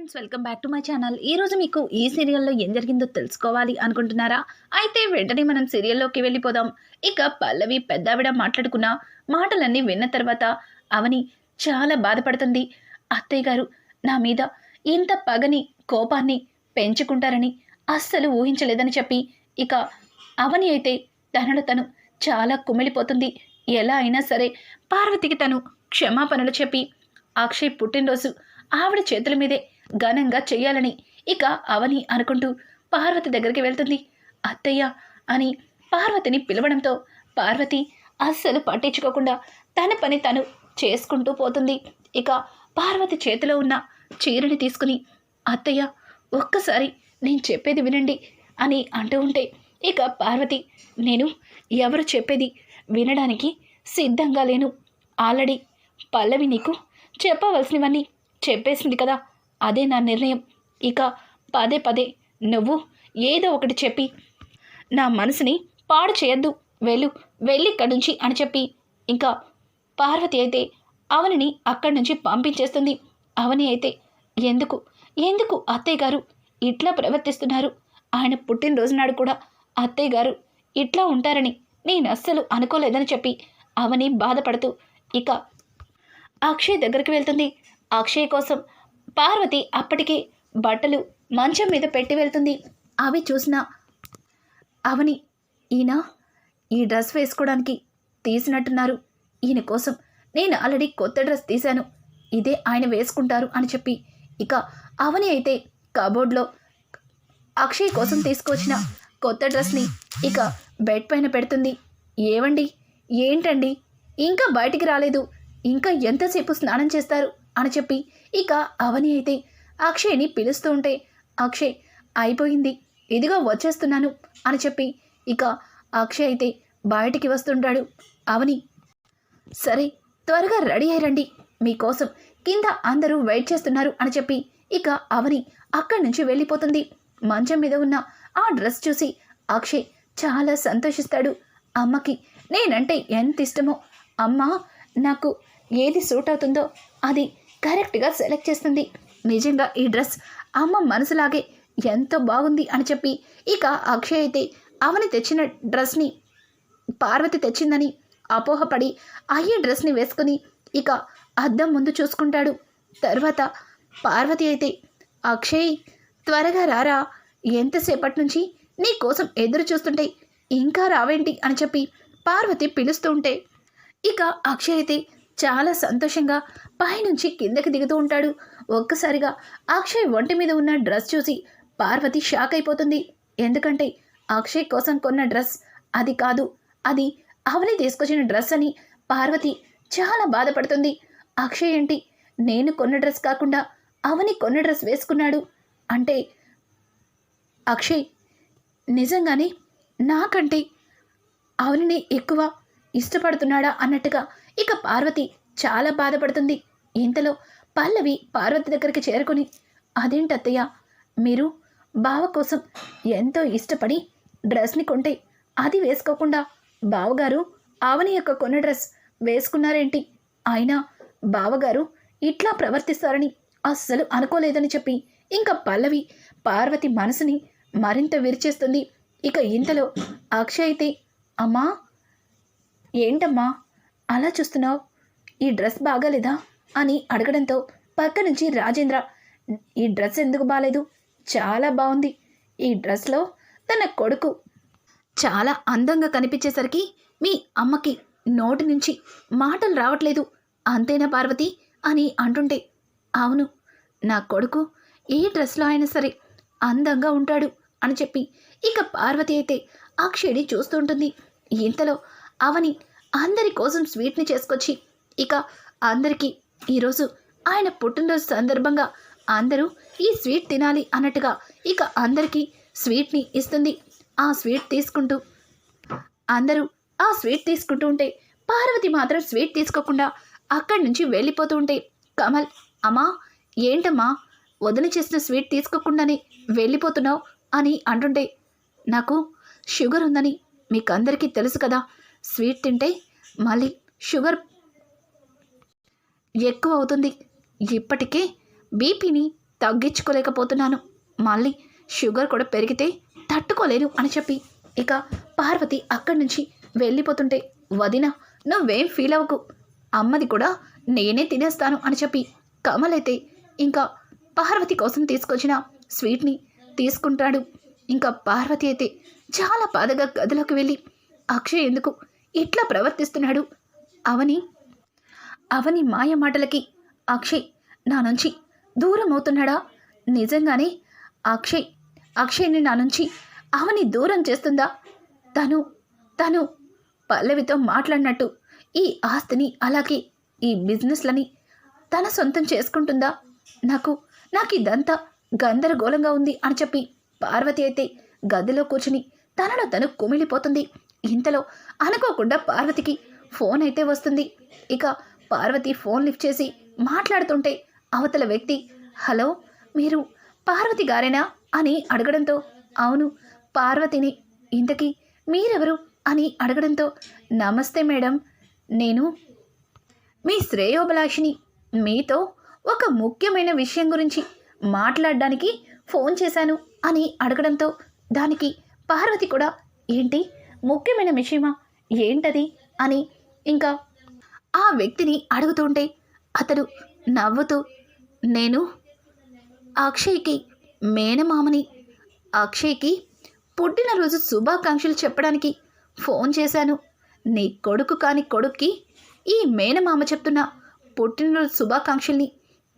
Friends welcome back to my channel. ఈ రోజు మీకు ఈ సీరియల్లో ఏం జరిగిందో తెలుసుకోవాలి అనుకుంటున్నారా? అయితే వెంటనే మనం సీరియల్లోకి వెళ్ళిపోదాం. ఇక పల్లవి పెద్దావిడ మాట్లాడుకున్న మాటలన్నీ విన్న తర్వాత అవని చాలా బాధపడుతుంది. అత్తయ్య గారు నా మీద ఇంత పగని కోపాన్ని పెంచుకుంటారని అస్సలు ఊహించలేదని చెప్పి ఇక అవని అయితే తనలో తను చాలా కుమిలిపోతుంది. ఎలా అయినా సరే పార్వతికి తను క్షమాపణలు చెప్పి అక్షయ్ పుట్టినరోజు ఆవిడ చేతుల మీదే ఘనంగా చెయ్యాలని ఇక అవని అనుకుంటూ పార్వతి దగ్గరికి వెళ్తుంది. అత్తయ్య అని పార్వతిని పిలవడంతో పార్వతి అస్సలు పట్టించుకోకుండా తన పని తను చేసుకుంటూ పోతుంది. ఇక పార్వతి చేతిలో ఉన్న చీరని తీసుకుని అత్తయ్య ఒక్కసారి నేను చెప్పేది వినండి అని అంటూ ఉంటే ఇక పార్వతి నేను ఎవరు చెప్పేది వినడానికి సిద్ధంగా లేను. ఆల్రెడీ పల్లవి నీకు చెప్పవలసినవన్నీ చెప్పేసింది కదా. అదే నా నిర్ణయం. ఇక పదే పదే నువ్వు ఏదో ఒకటి చెప్పి నా మనసుని పాడు చేయొద్దు వెళ్ళు వెళ్ళి ఇక్కడి నుంచి అని చెప్పి. ఇంకా పార్వతి అయితే అవనిని అక్కడి నుంచి పంపించేస్తుంది. అవని అయితే ఎందుకు ఎందుకు అత్తయ్య గారు ఇట్లా ప్రవర్తిస్తున్నారు? ఆయన పుట్టినరోజు నాడు కూడా అత్తయ్య గారు ఇట్లా ఉంటారని నేను అస్సలు అనుకోలేదని చెప్పి అవని బాధపడుతూ ఇక అక్షయ్ దగ్గరికి వెళ్తుంది. అక్షయ్ కోసం పార్వతి అప్పటికే బట్టలు మంచం మీద పెట్టి వెళ్తుంది. అవి చూసిన అవని ఈయన ఈ డ్రెస్ వేసుకోవడానికి తీసినట్టున్నారు. ఈయన కోసం నేను ఆల్రెడీ కొత్త డ్రెస్ తీశాను. ఇదే ఆయన వేసుకుంటారు అని చెప్పి ఇక అవని అయితే కబోర్డ్లో అక్షయ్ కోసం తీసుకొచ్చిన కొత్త డ్రెస్ని ఇక బెడ్ పైన పెడుతుంది. ఏవండి? ఏంటండి? ఇంకా బయటికి రాలేదు. ఇంకా ఎంతసేపు స్నానం చేస్తారు? అని చెప్పి ఇక అవని అయితే అక్షయ్ని పిలుస్తూ ఉంటే అక్షయ్ అయిపోయింది. ఇదిగో వచ్చేస్తున్నాను అని చెప్పి ఇక అక్షయ్ అయితే బయటికి వస్తుంటాడు అవని. సరే త్వరగా రెడీ అయ్యండి మీకోసం కింద అందరూ వెయిట్ చేస్తున్నారు అని చెప్పి ఇక అవని అక్కడి నుంచి వెళ్ళిపోతుంది. మంచం మీద ఉన్న ఆ డ్రెస్ చూసి అక్షయ్ చాలా సంతోషిస్తాడు. అమ్మకి నేనంటే ఎంత ఇష్టమో అమ్మ నాకు ఏది సూట్ అవుతుందో అది కరెక్ట్గా సెలెక్ట్ చేస్తుంది. నిజంగా ఈ డ్రెస్ అమ్మ మనసులాగే ఎంతో బాగుంది అని చెప్పి ఇక అక్షయ్ అయితే అవని తెచ్చిన డ్రెస్ని పార్వతి తెచ్చిందని అపోహపడి అయ్యే డ్రెస్ని వేసుకుని ఇక అద్దం ముందు చూసుకుంటాడు. తర్వాత పార్వతి అయితే అక్షయ్ త్వరగా రారా. ఎంతసేపటి నుంచి నీ కోసం ఎదురు చూస్తుంటే ఇంకా రావేంటి? అని చెప్పి పార్వతి పిలుస్తూ ఉంటే ఇక అక్షయ్ అయితే చాలా సంతోషంగా పైనుంచి కిందకి దిగుతూ ఉంటాడు. ఒక్కసారిగా అక్షయ్ ఒంటి మీద ఉన్న డ్రెస్ చూసి పార్వతి షాక్ అయిపోతుంది. ఎందుకంటే అక్షయ్ కోసం కొన్న డ్రెస్ అది కాదు అది అవని తీసుకొచ్చిన డ్రెస్ అని పార్వతి చాలా బాధపడుతుంది. అక్షయ్ ఏంటి? నేను కొన్న డ్రెస్ కాకుండా అవని కొన్న డ్రెస్ వేసుకున్నాడు. అంటే అక్షయ్ నిజంగానే నాకంటే అవనిని ఎక్కువ ఇష్టపడుతున్నాడా అన్నట్టుగా ఇక పార్వతి చాలా బాధపడుతుంది. ఇంతలో పల్లవి పార్వతి దగ్గరికి చేరుకొని అదేంటత్తయ్య మీరు బావ కోసం ఎంతో ఇష్టపడి డ్రెస్ని కొంటే అది వేసుకోకుండా బావగారు ఆవని యొక్క కొన్న డ్రెస్ వేసుకున్నారేంటి? అయినా బావగారు ఇట్లా ప్రవర్తిస్తారని అస్సలు అనుకోలేదని చెప్పి ఇంకా పల్లవి పార్వతి మనసుని మరింత విరిచేస్తుంది. ఇక ఇంతలో అక్షయ్ అయితే అమ్మా ఏంటమ్మా? అలా చూస్తున్నావు? ఈ డ్రెస్ బాగాలేదా? అని అడగడంతో పక్క నుంచి రాజేంద్ర ఈ డ్రెస్ ఎందుకు బాగాలేదు చాలా బాగుంది ఈ డ్రెస్లో తన కొడుకు చాలా అందంగా కనిపించేసరికి మీ అమ్మకి నోటి నుంచి మాటలు రావట్లేదు. అంతేనా పార్వతి? అని అంటుంటే అవును నా కొడుకు ఏ డ్రెస్లో అయినా సరే అందంగా ఉంటాడు అని చెప్పి ఇక పార్వతి అయితే అక్షయ్ని చూస్తుంటుంది ఇంతలో అవని అందరి కోసం స్వీట్ని చేసుకొచ్చి ఇక అందరికీ ఈరోజు ఆయన పుట్టినరోజు సందర్భంగా అందరూ ఈ స్వీట్ తినాలి అన్నట్టుగా ఇక అందరికీ స్వీట్ని ఇస్తుంది. ఆ స్వీట్ తీసుకుంటూ అందరూ ఆ స్వీట్ తీసుకుంటూ ఉంటే పార్వతి మాత్రం స్వీట్ తీసుకోకుండా అక్కడి నుంచి వెళ్ళిపోతూ ఉంటే కమల్ అమ్మా ఏంటమ్మా? వదిన చేసిన స్వీట్ తీసుకోకుండానే వెళ్ళిపోతున్నావు? అని అంటుంటే నాకు షుగర్ ఉందని మీకు అందరికీ తెలుసు కదా స్వీట్ తింటే మళ్ళీ షుగర్ ఎక్కువ అవుతుంది ఇప్పటికే బీపీని తగ్గించుకోలేకపోతున్నాను. మళ్ళీ షుగర్ కూడా పెరిగితే తట్టుకోలేను అని చెప్పి ఇక పార్వతి అక్కడి నుంచి వెళ్ళిపోతుంటే వదిన నువ్వేం ఫీల్ అవ్వకు. అమ్మది కూడా నేనే తినేస్తాను అని చెప్పి కమల్ అయితే ఇంకా పార్వతి కోసం తీసుకొచ్చిన స్వీట్ని తీసుకుంటాడు. ఇంకా పార్వతి అయితే చాలా బాధగా గదిలోకి వెళ్ళి అక్షయ్ ఎందుకు ఇట్లా ప్రవర్తిస్తున్నాడు? అవని అవని మాయ మాటలకి అక్షయ్ నా నుంచి దూరం అవుతున్నాడా నిజంగానే అక్షయ్ అక్షయ్ని నా నుంచి అవని దూరం చేస్తుందా? తను తను పల్లవితో మాట్లాడినట్టు ఈ ఆస్తిని అలాగే ఈ బిజినెస్లని తన సొంతం చేసుకుంటుందా? నాకు నాకు ఇదంతా గందరగోళంగా ఉంది అని చెప్పి పార్వతి అయితే గదిలో కూర్చుని తనలో తను కుమిలిపోతుంది. ఇంతలో అనుకోకుండా పార్వతికి ఫోన్ అయితే వస్తుంది. ఇక పార్వతి ఫోన్ లిఫ్ట్ చేసి మాట్లాడుతుంటే అవతల వ్యక్తి హలో మీరు పార్వతి గారేనా? అని అడగడంతో అవును పార్వతిని. ఇంతకీ మీరెవరు? అని అడగడంతో నమస్తే మేడం నేను మీ శ్రేయోభిలాషిని. మీతో ఒక ముఖ్యమైన విషయం గురించి మాట్లాడడానికి ఫోన్ చేశాను అని అడగడంతో దానికి పార్వతి కూడా ఏంటి? ముఖ్యమైన విషయమా? ఏంటది? అని ఇంకా ఆ వ్యక్తిని అడుగుతుంటే అతడు నవ్వుతూ నేను అక్షయ్కి మేనమామని అక్షయ్కి పుట్టినరోజు శుభాకాంక్షలు చెప్పడానికి ఫోన్ చేశాను. నీ కొడుకు కాని కొడుక్కి ఈ మేనమామ చెప్తున్న పుట్టినరోజు శుభాకాంక్షల్ని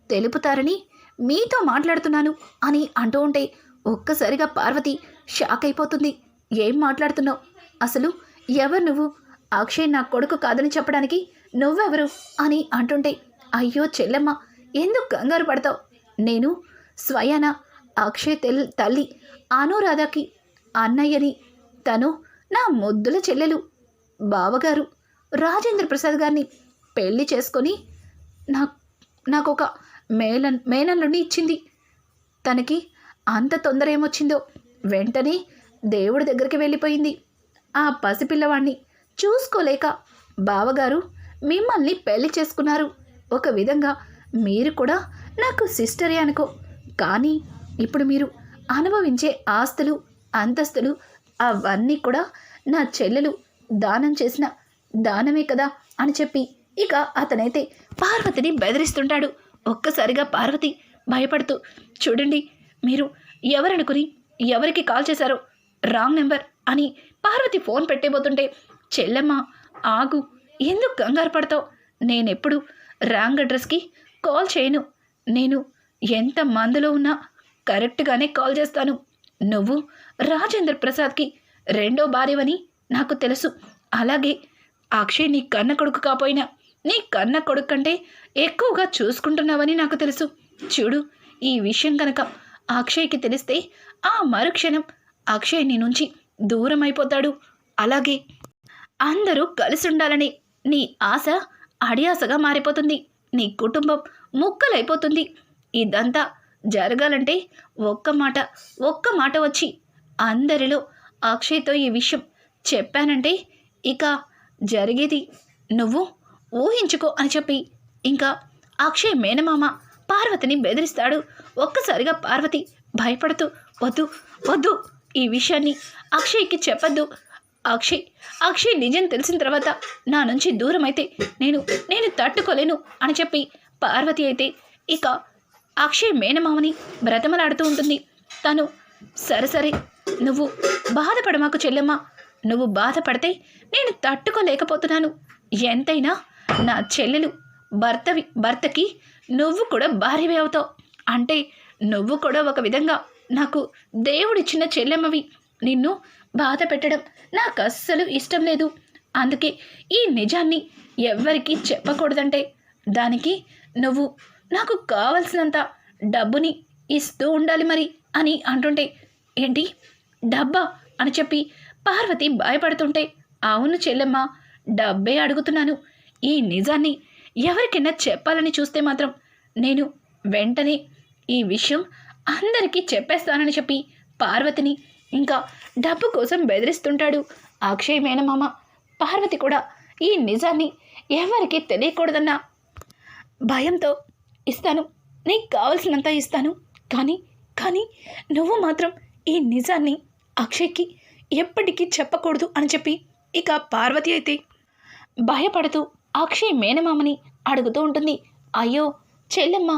తెలుపుతారని మీతో మాట్లాడుతున్నాను అని అంటూ ఉంటే ఒక్కసారిగా పార్వతి షాక్ అయిపోతుంది. ఏం మాట్లాడుతున్నావు? అసలు ఎవరు నువ్వు? అక్షయ్ నా కొడుకు కాదని చెప్పడానికి నువ్వెవరు? అని అంటుంటే అయ్యో చెల్లెమ్మ ఎందుకు కంగారు పడతావు? నేను స్వయాన అక్షయ్ తెల్ తల్లి అనురాధకి అన్నయ్యని తను నా ముద్దుల చెల్లెలు. బావగారు రాజేంద్ర ప్రసాద్ గారిని పెళ్ళి చేసుకొని నా నాకు ఒక మేలన్ మేనల్లుని ఇచ్చింది. తనకి అంత తొందర ఏమొచ్చిందో వెంటనే దేవుడి దగ్గరికి వెళ్ళిపోయింది. ఆ పసిపిల్లవాణ్ణి చూసుకోలేక బావగారు మిమ్మల్ని పెళ్ళి చేసుకున్నారు. ఒక విధంగా మీరు కూడా నాకు సిస్టరే అనుకో. కానీ ఇప్పుడు మీరు అనుభవించే ఆస్తులు అంతస్తులు అవన్నీ కూడా నా చెల్లెలు దానం చేసిన దానమే కదా అని చెప్పి ఇక అతనైతే పార్వతిని బెదిరిస్తుంటాడు. ఒక్కసారిగా పార్వతి భయపడుతూ చూడండి మీరు ఎవరనుకుని ఎవరికి కాల్ చేశారో? రాంగ్ నెంబర్ అని పార్వతి ఫోన్ పెట్టేబోతుంటే చెల్లెమ్మ ఆగు. ఎందుకు కంగారు పడతావు? నేనెప్పుడు రాంగ్ అడ్రస్కి కాల్ చేయను. నేను ఎంత మందులో ఉన్నా కరెక్ట్గానే కాల్ చేస్తాను. నువ్వు రాజేంద్ర ప్రసాద్కి రెండో భార్యవని నాకు తెలుసు. అలాగే అక్షయ్ నీ కన్న కొడుకు కాపోయినా నీ కన్న కొడుకు కంటే ఎక్కువగా చూసుకుంటున్నావని నాకు తెలుసు. చూడు ఈ విషయం కనుక అక్షయ్కి తెలిస్తే ఆ మరుక్షణం అక్షయ్ నీ నుంచి దూరం అయిపోతాడు అలాగే అందరూ కలిసి ఉండాలని నీ ఆశ అడియాసగా మారిపోతుంది. నీ కుటుంబం ముక్కలైపోతుంది. ఇదంతా జరగాలంటే ఒక్క మాట ఒక్క మాట వచ్చి అందరిలో అక్షయ్తో ఈ విషయం చెప్పానంటే ఇక జరిగేది నువ్వు ఊహించుకో అని చెప్పి ఇంకా అక్షయ్ మేనమామ పార్వతిని బెదిరిస్తాడు. ఒక్కసారిగా పార్వతి భయపడుతూ వద్దు వద్దు ఈ విషయాన్ని అక్షయ్కి చెప్పద్దు. అక్షయ్ అక్షయ్ నిజం తెలిసిన తర్వాత నా నుంచి దూరం అయితే నేను నేను తట్టుకోలేను అని చెప్పి పార్వతి అయితే ఇక అక్షయ్ మేనమామని బ్రతమలాడుతూ ఉంటుంది. తను సరే సరే నువ్వు బాధపడమాకు చెల్లెమ్మ. నువ్వు బాధపడితే నేను తట్టుకోలేకపోతున్నాను. ఎంతైనా నా చెల్లెలు భర్తవి భర్తకి నువ్వు కూడా భార్యవే అవుతావు. అంటే నువ్వు కూడా ఒక విధంగా నాకు దేవుడిచ్చిన చెల్లెమ్మవి నిన్ను బాధ పెట్టడం నాకు అస్సలు ఇష్టం లేదు. అందుకే ఈ నిజాన్ని ఎవ్వరికీ చెప్పకూడదంటే దానికి నువ్వు నాకు కావలసినంత డబ్బుని ఇస్తూ ఉండాలి మరి అని అంటుంటే ఏంటి? డబ్బా? అని చెప్పి పార్వతి భయపడుతుంటే అవును చెల్లెమ్మ డబ్బే అడుగుతున్నాను. ఈ నిజాన్ని ఎవరికైనా చెప్పాలని చూస్తే మాత్రం నేను వెంటనే ఈ విషయం అందరికీ చెప్పేస్తానని చెప్పి పార్వతిని ఇంకా డబ్బు కోసం బెదిరిస్తుంటాడు. అక్షయ్ మేనమామ పార్వతి కూడా ఈ నిజాన్ని ఎవరికీ తెలియకూడదన్న భయంతో ఇస్తాను. నీకు కావలసినంత ఇస్తాను. కానీ కానీ నువ్వు మాత్రం ఈ నిజాన్ని అక్షయ్కి ఎప్పటికీ చెప్పకూడదు అని చెప్పి ఇక పార్వతి అయితే భయపడుతూ అక్షయ్ మేనమామని అడుగుతూ ఉంటుంది. అయ్యో చెల్లెమ్మ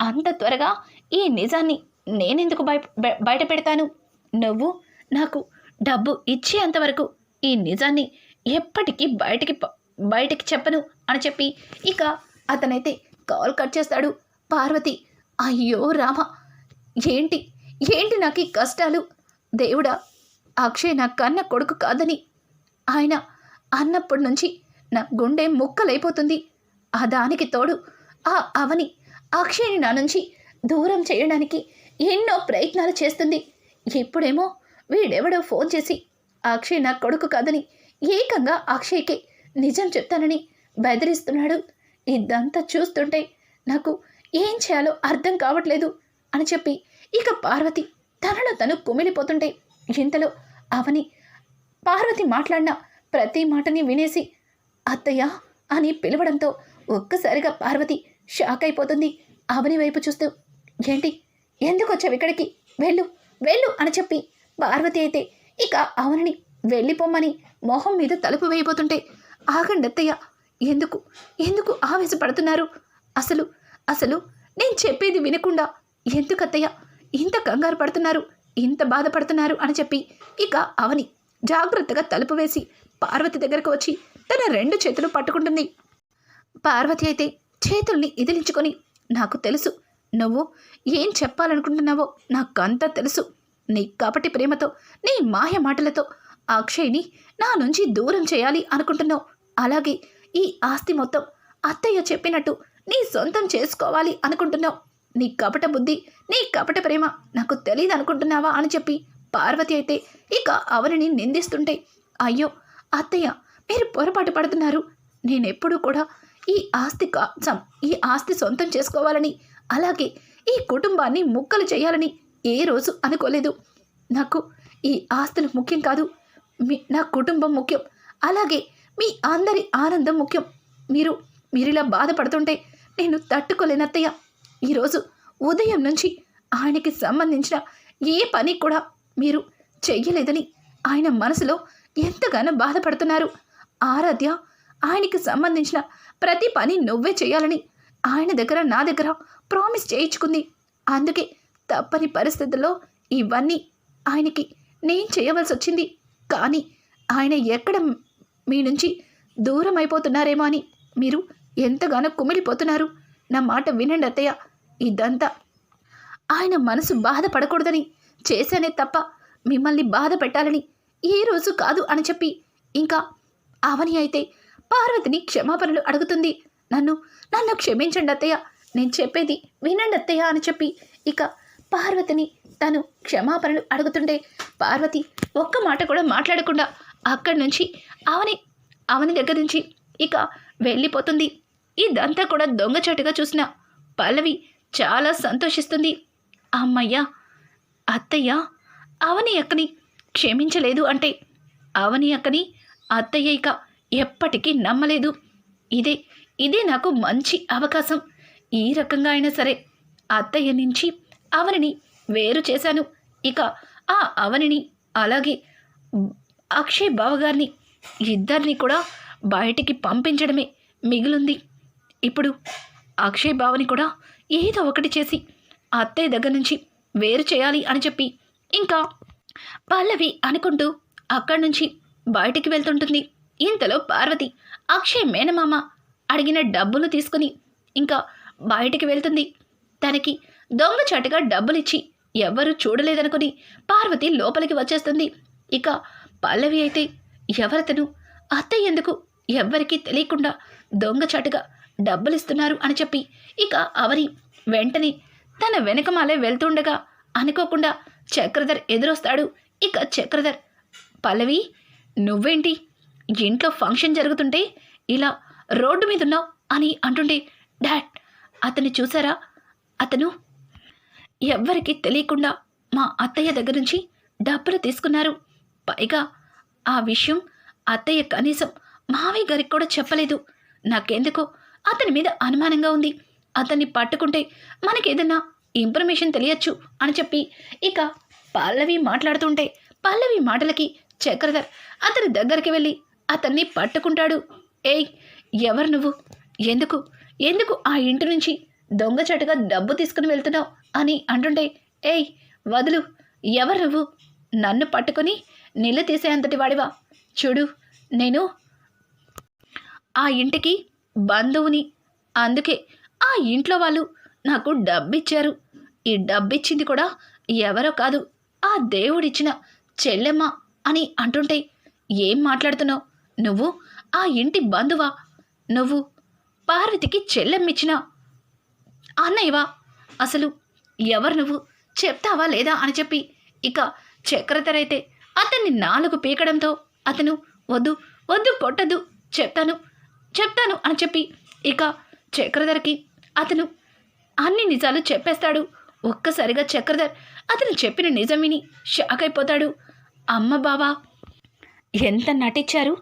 అంత త్వరగా ఈ నిజాన్ని నేనెందుకు బయ బయట పెడతాను? నువ్వు నాకు డబ్బు ఇచ్చేంతవరకు ఈ నిజాన్ని ఎప్పటికీ బయటికి బయటికి చెప్పను అని చెప్పి ఇక అతనైతే కాల్ కట్ చేస్తాడు. పార్వతి అయ్యో రామ ఏంటి? ఏంటి నాకు ఈ కష్టాలు? దేవుడా అక్షయ్ నా కన్న కొడుకు కాదని. ఆయన అన్నప్పటి నుంచి నా గుండె ముక్కలైపోతుంది. ఆ దానికి తోడు ఆ అవని అక్షయ్ని నా నుంచి దూరం చేయడానికి ఎన్నో ప్రయత్నాలు చేస్తుంది. ఇప్పుడేమో వీడెవడో ఫోన్ చేసి అక్షయ్ నా కొడుకు కాదని ఏకంగా అక్షయ్కి నిజం చెప్తానని బెదిరిస్తున్నాడు. ఇదంతా చూస్తుంటే నాకు ఏం చేయాలో అర్థం కావట్లేదు అని చెప్పి ఇక పార్వతి తనలో తను కుమిలిపోతుంటే ఇంతలో అవని పార్వతి మాట్లాడిన ప్రతి మాటని వినేసి అత్తయ్య అని పిలవడంతో ఒక్కసారిగా పార్వతి షాక్ అయిపోతుంది. అవని వైపు చూస్తూ ఏంటి ఎందుకు వచ్చావు ఇక్కడికి? వెళ్ళు వెళ్ళు అని చెప్పి పార్వతి అయితే ఇక అవనిని వెళ్ళిపోమ్మని మొహం మీద తలుపు వేయబోతుంటే ఆగండి అత్తయ్య ఎందుకు? ఎందుకు ఆవేశపడుతున్నారు? అసలు అసలు నేను చెప్పేది వినకుండా ఎందుకు అత్తయ్య ఇంత కంగారు పడుతున్నారు ఇంత బాధపడుతున్నారు? అని చెప్పి ఇక అవని జాగ్రత్తగా తలుపు వేసి పార్వతి దగ్గరకు వచ్చి తన రెండు చేతులు పట్టుకుంటుంది. పార్వతి అయితే చేతుల్ని ఇదిలించుకొని నాకు తెలుసు నువ్వు ఏం చెప్పాలనుకుంటున్నావో నాకంతా తెలుసు. నీ కాబట్టి ప్రేమతో నీ మాయ మాటలతో అక్షయ్ని నా నుంచి దూరం చేయాలి అనుకుంటున్నావు. అలాగే ఈ ఆస్తి మొత్తం అత్తయ్య చెప్పినట్టు నీ సొంతం చేసుకోవాలి అనుకుంటున్నావు. నీ కపట బుద్ధి నీ కపట ప్రేమ నాకు తెలియదు అనుకుంటున్నావా అని చెప్పి పార్వతి అయితే ఇక అవనిని నిందిస్తుంటే అయ్యో అత్తయ్య మీరు పొరపాటు పడుతున్నారు. నేనెప్పుడూ కూడా ఈ ఆస్తి కా- సం- ఈ ఆస్తి సొంతం చేసుకోవాలని అలాగే ఈ కుటుంబాన్ని ముక్కలు చేయాలని ఏ రోజు అనుకోలేదు. నాకు ఈ ఆస్తులు ముఖ్యం కాదు. మీ నా కుటుంబం ముఖ్యం. అలాగే మీ అందరి ఆనందం ముఖ్యం. మీరు మీరిలా బాధపడుతుంటే నేను తట్టుకోలేనత్తయ్య. ఈరోజు ఉదయం నుంచి ఆయనకి సంబంధించిన ఏ పని కూడా మీరు చెయ్యలేదని ఆయన మనసులో ఎంతగానో బాధపడుతున్నారు. ఆరాధ్య ఆయనకి సంబంధించిన ప్రతి పని నువ్వే చేయాలని ఆయన దగ్గర నా దగ్గర ప్రామిస్ చేయించుకుంది. అందుకే తప్పని పరిస్థితుల్లో ఇవన్నీ ఆయనకి నేను చేయవలసి వచ్చింది కానీ ఆయన ఎక్కడ మీ నుంచి దూరం అయిపోతున్నారేమో అని మీరు ఎంతగానో కుమిలిపోతున్నారు. నా మాట వినండి అత్తయ్య. ఇదంతా ఆయన మనసు బాధపడకూడదని చేశానే తప్ప మిమ్మల్ని బాధ పెట్టాలని ఏ రోజు కాదు అని చెప్పి ఇంకా అవని అయితే పార్వతిని క్షమాపణలు అడుగుతుంది. నన్ను నన్ను క్షమించండి అత్తయ్య. నేను చెప్పేది వినండి అత్తయ్య అని చెప్పి ఇక పార్వతిని తను క్షమాపణలు అడుగుతుంటే పార్వతి ఒక్క మాట కూడా మాట్లాడకుండా అక్కడి నుంచి అవని అవని దగ్గర నుంచి ఇక వెళ్ళిపోతుంది. ఇదంతా కూడా దొంగచాటుగా చూసిన పల్లవి చాలా సంతోషిస్తుంది. అమ్మయ్య అత్తయ్య అవని అక్కని క్షమించలేదు అంటే అవని అక్కని అత్తయ్య ఇక ఎప్పటికీ నమ్మలేదు. ఇదే ఇదే నాకు మంచి అవకాశం. ఈ రకంగా అయినా సరే అత్తయ్య నుంచి అవనిని వేరు చేశాను. ఇక ఆ అవనిని అలాగే అక్షయ్ బావగారిని ఇద్దరిని కూడా బయటికి పంపించడమే మిగిలింది. ఇప్పుడు అక్షయ్ బావని కూడా ఏదో ఒకటి చేసి అత్తయ్య దగ్గర నుంచి వేరు చేయాలి అని చెప్పి ఇంకా పల్లవి అనుకుంటూ అక్కడి నుంచి బయటికి వెళ్తుంటుంది. ఇంతలో పార్వతి అక్షయ్ మేనమామ అడిగిన డబ్బులు తీసుకుని ఇంకా బయటికి వెళ్తుంది. తనకి దొంగచాటుగా డబ్బులిచ్చి ఎవ్వరూ చూడలేదనుకుని పార్వతి లోపలికి వచ్చేస్తుంది. ఇక పల్లవి అయితే ఎవరతను అత్తయ్య ఎందుకు ఎవ్వరికీ తెలియకుండా దొంగచాటుగా డబ్బులిస్తున్నారు అని చెప్పి ఇక అవని వెంటనే తన వెనకమాలే వెళ్తుండగా అనుకోకుండా చక్రధర్ ఎదురొస్తాడు. ఇక చక్రధర్ పల్లవి నువ్వేంటి? ఇంట్లో ఫంక్షన్ జరుగుతుంటే ఇలా రోడ్డు మీద ఉన్నావు అని అంటుంటే డాడ్ అతన్ని చూసారా? అతను ఎవ్వరికీ తెలియకుండా మా అత్తయ్య దగ్గర నుంచి డబ్బులు తీసుకున్నారు. పైగా ఆ విషయం అత్తయ్య కనీసం మావయ్య గారికి కూడా చెప్పలేదు. నాకెందుకో అతని మీద అనుమానంగా ఉంది. అతన్ని పట్టుకుంటే మనకేదన్నా ఇన్ఫర్మేషన్ తెలియచ్చు అని చెప్పి ఇక పల్లవి మాట్లాడుతుంటే పల్లవి మాటలకి చక్రధర్ అతని దగ్గరికి వెళ్ళి అతన్ని పట్టుకుంటాడు. ఏయ్ ఎవరు నువ్వు? ఎందుకు? ఎందుకు ఆ ఇంటి నుంచి దొంగచాటుగా డబ్బు తీసుకుని వెళ్తున్నావు అని అంటుంటే ఏయ్ వదులు ఎవరు నువ్వు? నన్ను పట్టుకొని నిల్ల తీసేంతటి వాడివా? చూడు నేను ఆ ఇంటికి బంధువుని. అందుకే ఆ ఇంట్లో వాళ్ళు నాకు డబ్బిచ్చారు. ఈ డబ్బిచ్చింది కూడా ఎవరో కాదు ఆ దేవుడిచ్చిన చెల్లెమ్మ అని అంటుంటే ఏం మాట్లాడుతున్నావు? నువ్వు ఆ ఇంటి బంధువా? నువ్వు పార్వతికి చెల్లెమ్మిచ్చిన? అన్నయ్యవా అసలు ఎవరు నువ్వు? చెప్తావా లేదా అని చెప్పి ఇక చక్రతరైతే అతన్ని నాలుగు పీకడంతో అతను వద్దు వద్దు కొట్టదు చెప్తాను చెప్తాను అని చెప్పి ఇక చక్రధర్కి అతను అన్ని నిజాలు చెప్పేస్తాడు. ఒక్కసారిగా చక్రధర్ అతను చెప్పిన నిజం విని షాక్ అయిపోతాడు అమ్మ బావా ఎంత నటించారు?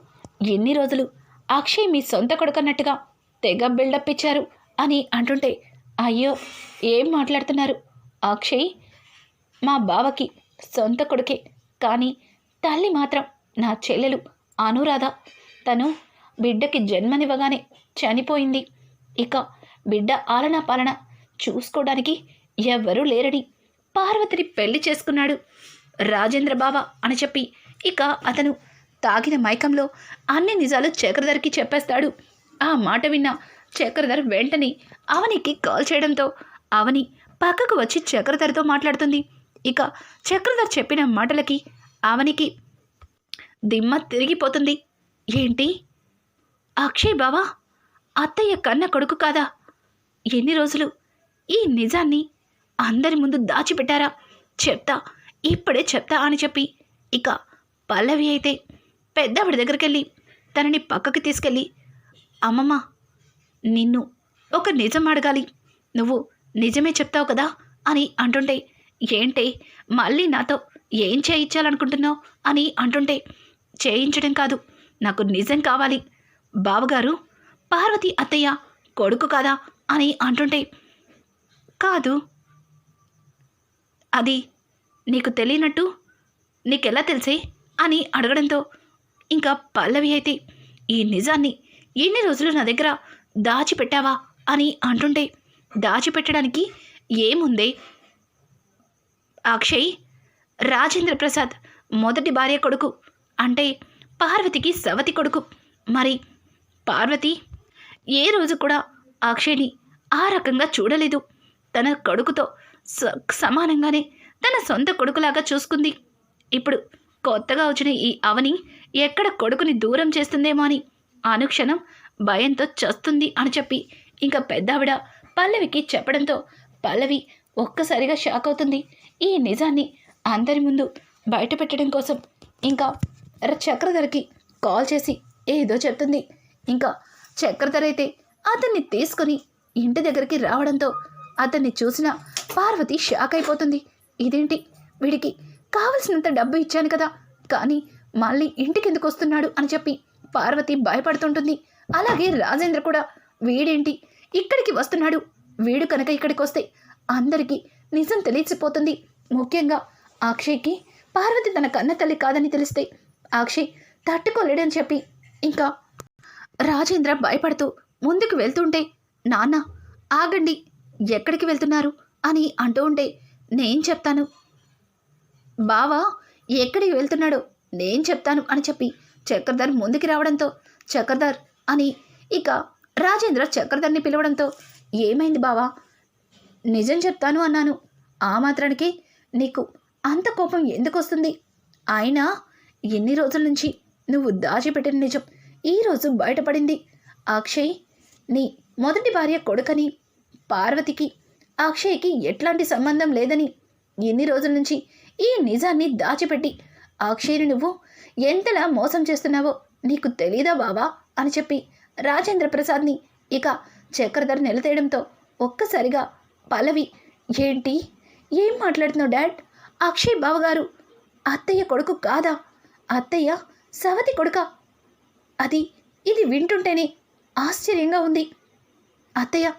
ఎన్ని రోజులు అక్షయ్ మీ సొంత కొడుకన్నట్టుగా తెగ బిల్డప్ ఇచ్చారు అని అంటుంటే అయ్యో ఏం మాట్లాడుతున్నారు? అక్షయ్ మా బావకి సొంత కొడుకే కానీ తల్లి మాత్రం నా చెల్లెలు అనురాధ. తను బిడ్డకి జన్మనివ్వగానే చనిపోయింది. ఇక బిడ్డ ఆలనా పాలన చూసుకోవడానికి ఎవ్వరూ లేరని పార్వతిని పెళ్ళి చేసుకున్నాడు రాజేంద్ర బావ అని చెప్పి ఇక అతను తాగిన మైకంలో అన్ని నిజాలు చక్రధర్కి చెప్పేస్తాడు. ఆ మాట విన్న చక్రధర్ వెంటనే అవనికి కాల్ చేయడంతో అవని పక్కకు వచ్చి చక్రధర్తో మాట్లాడుతుంది. ఇక చక్రధర్ చెప్పిన మాటలకి అవనికి దిమ్మ తిరిగిపోతుంది. ఏంటి? అక్షయ్ బావా? అత్తయ్య కన్న కొడుకు కాదా? ఎన్ని రోజులు? ఈ నిజాన్ని అందరి ముందు దాచిపెట్టారా? చెప్తా ఇప్పుడే చెప్తా అని చెప్పి ఇక పల్లవి అయితే పెద్దవిడి దగ్గరికి వెళ్ళి తనని పక్కకి తీసుకెళ్ళి అమ్మమ్మ నిన్ను ఒక నిజం అడగాలి. నువ్వు నిజమే చెప్తావు కదా? అని అంటుంటే ఏంటే మళ్ళీ నాతో ఏం చేయించాలనుకుంటున్నావు? అని అంటుంటే చేయించడం కాదు నాకు నిజం కావాలి. బావగారు పార్వతి అత్తయ్య కొడుకు కాదా? అని అంటుంటే కాదు. అది నీకు తెలియనట్టు నీకెలా తెలిసే? అని అడగడంతో ఇంకా పల్లవి అయితే ఈ నిజాన్ని ఎన్ని రోజులు నా దగ్గర దాచిపెట్టావా అని అంటుంటే దాచిపెట్టడానికి ఏముందే? అక్షయ్ రాజేంద్ర ప్రసాద్ మొదటి భార్య కొడుకు అంటే పార్వతికి సవతి కొడుకు. మరి పార్వతి ఏ రోజు కూడా అక్షయ్ని ఆ రకంగా చూడలేదు. తన కొడుకుతో స- సమానంగానే తన సొంత కొడుకులాగా చూసుకుంది. ఇప్పుడు కొత్తగా వచ్చిన ఈ అవని ఎక్కడ కొడుకుని దూరం చేస్తుందేమో అని. అనుక్షణం భయంతో చస్తుంది అని చెప్పి ఇంకా పెద్దావిడ పల్లవికి చెప్పడంతో పల్లవి ఒక్కసారిగా షాక్ అవుతుంది. ఈ నిజాన్ని అందరి ముందు బయట పెట్టడం కోసం ఇంకా చక్రధరకి కాల్ చేసి ఏదో చెప్తుంది. ఇంకా చక్రధర అయితే అతన్ని తీసుకొని ఇంటి దగ్గరికి రావడంతో అతన్ని చూసిన పార్వతి షాక్ అయిపోతుంది. ఇదేంటి? వీడికి కావలసినంత డబ్బు ఇచ్చాను కదా. కానీ మళ్ళీ ఇంటికి ఎందుకు వస్తున్నాడు అని చెప్పి పార్వతి భయపడుతుంటుంది. అలాగే రాజేంద్ర కూడా వీడేంటి? ఇక్కడికి వస్తున్నాడు. వీడు కనుక ఇక్కడికి వస్తే అందరికీ నిజం తెలిసిపోతుంది. ముఖ్యంగా అక్షయ్కి పార్వతి తన కన్న తల్లి కాదని తెలిస్తే అక్షయ్ తట్టుకోలేడని చెప్పి ఇంకా రాజేంద్ర భయపడుతూ ముందుకు వెళ్తుంటే నాన్న ఆగండి ఎక్కడికి వెళ్తున్నారు? అని అంటూ ఉంటే నేను చెప్తాను. బావా ఎక్కడికి వెళ్తున్నాడో? నేను చెప్తాను అని చెప్పి చక్రధర్ ముందుకు రావడంతో చక్రధర్ అని ఇక రాజేంద్ర చక్రధర్ని పిలవడంతో ఏమైంది బావా? నిజం చెప్తాను అన్నాను. ఆ మాత్రానికి నీకు అంత కోపం ఎందుకు వస్తుంది అయినా ఎన్ని రోజుల నుంచి నువ్వు దాచిపెట్టిన నిజం ఈరోజు బయటపడింది. అక్షయ్ నీ మొదటి భార్య కొడుకని పార్వతికి అక్షయ్కి ఎట్లాంటి సంబంధం లేదని ఎన్ని రోజుల నుంచి ఈ నిజాన్ని దాచిపెట్టి అక్షయ్ని నువ్వు ఎంతలా మోసం చేస్తున్నావో నీకు తెలీదా బావా? అని చెప్పి రాజేంద్ర ప్రసాద్ని ఇక చక్రధర్ నిలతేయడంతో ఒక్కసారిగా పల్లవి ఏంటి? ఏం మాట్లాడుతున్నావు డాడ్? అక్షయ్ బావగారు అత్తయ్య కొడుకు కాదా? అత్తయ్య సవతి కొడుకా? అది ఇది వింటుంటేనే ఆశ్చర్యంగా ఉంది. అత్తయ్య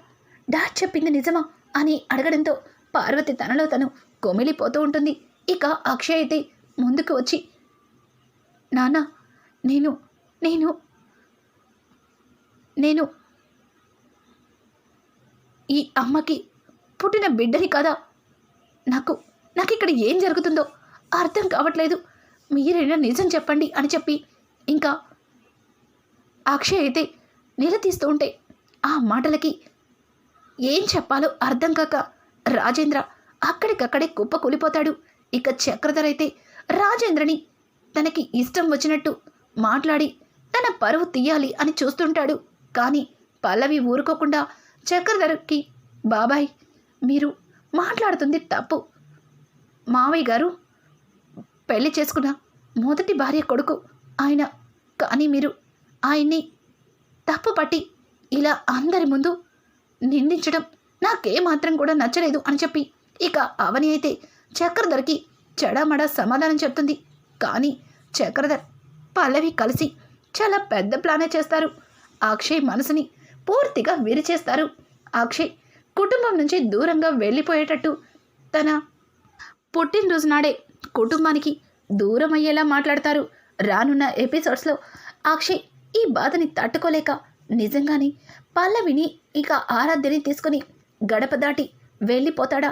డాడ్ చెప్పింది నిజమా? అని అడగడంతో పార్వతి తనలో తను కొమిలిపోతూ ఉంటుంది. ఇక అక్షయ్ అయితే ముందుకు వచ్చి నాన్న నేను నేను నేను ఈ అమ్మకి పుట్టిన బిడ్డని కదా? నాకు నాకు ఇక్కడ ఏం జరుగుతుందో అర్థం కావట్లేదు. మీరైనా నిజం చెప్పండి అని చెప్పి ఇంకా అక్షయ్ అయితే నిలదీస్తూ ఉంటే ఆ మాటలకి ఏం చెప్పాలో అర్థం కాక రాజేంద్ర అక్కడికక్కడే కుప్ప కూలిపోతాడు ఇక చక్రధర్ అయితే రాజేంద్రని తనకి ఇష్టం వచ్చినట్టు మాట్లాడి తన పరువు తీయాలి అని చూస్తుంటాడు. కానీ పల్లవి ఊరుకోకుండా చక్రధర్కి బాబాయ్ మీరు మాట్లాడుతుంది తప్పు. మావయ్య గారు పెళ్ళి చేసుకున్న మొదటి భార్య కొడుకు ఆయన. కానీ మీరు ఆయన్ని తప్పు పట్టి ఇలా అందరి ముందు నిందించడం నాకేమాత్రం కూడా నచ్చలేదు అని చెప్పి ఇక అవని అయితే చక్రధర్కి చెడమడ సమాధానం చెప్తుంది. కానీ చక్రధర్ పల్లవి కలిసి చాలా పెద్ద ప్లానే చేస్తారు. అక్షయ్ మనసుని పూర్తిగా విరిచేస్తారు. అక్షయ్ కుటుంబం నుంచి దూరంగా వెళ్ళిపోయేటట్టు తన పుట్టినరోజు నాడే కుటుంబానికి దూరం అయ్యేలా మాట్లాడతారు. రానున్న ఎపిసోడ్స్లో అక్షయ్ ఈ బాధని తట్టుకోలేక నిజంగానే పల్లవిని ఇక ఆరాధ్యని తీసుకుని గడప దాటి వెళ్ళిపోతాడా?